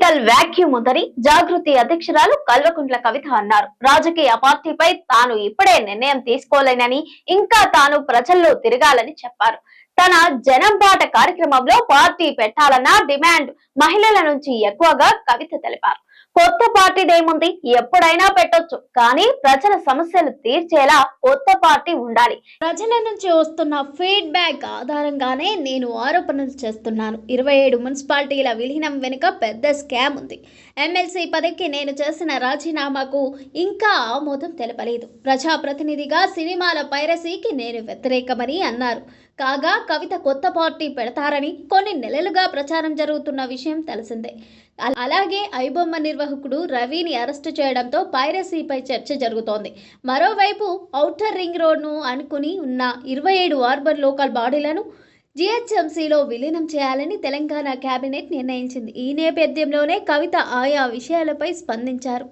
Political vacuum ఉందని జాగృతి అధ్యక్షురాలు కల్వకుంట్ల కవిత అన్నారు. రాజకీయ పార్టీపై తాను ఇప్పుడే నిర్ణయం తీసుకోలేనని ఇంకా తాను ప్రజల్లో తిరగాలని చెప్పారు. తన జనం బాట కార్యక్రమంలో పార్టీ పెట్టాలన్న డిమాండ్ మహిళల నుంచి ఎక్కువగా కవిత తెలిపారు. కొత్త పార్టీదేముంది ఎప్పుడైనా పెట్టొచ్చు. కానీ ప్రజల సమస్యలు తీర్చేలా కొత్త పార్టీ ఉండాలి. ప్రజల నుంచి వస్తున్న ఫీడ్బ్యాక్ ఆధారంగానే నేను ఆరోపణలు చేస్తున్నాను. ఇరవై ఏడు మున్సిపాలిటీల విలీనం వెనుక పెద్ద స్కామ్ ఉంది. ఎమ్మెల్సీ పదవికి నేను చేసిన రాజీనామాకు ఇంకా ఆమోదం తెలపలేదు. ప్రజాప్రతినిధిగా సినిమాల పైరసీకి నేను వ్యతిరేకమని అన్నారు. కాగా కవిత కొత్త పార్టీ పెడతారని కొన్ని నెలలుగా ప్రచారం జరుగుతున్న విషయం తెలిసిందే. అలాగే ఐబొమ్మ నిర్వాహకుడు రవిని అరెస్టు చేయడంతో పైరసీపై చర్చ జరుగుతోంది. మరోవైపు ఔటర్ రింగ్ రోడ్ను అనుకుని ఉన్న ఇరవై ఏడు ఆర్బర్ లోకల్ బాడీలను జీహెచ్ఎంసీలో విలీనం చేయాలని తెలంగాణ కేబినెట్ నిర్ణయించింది. ఈ నేపథ్యంలోనే కవిత ఆయా విషయాలపై స్పందించారు.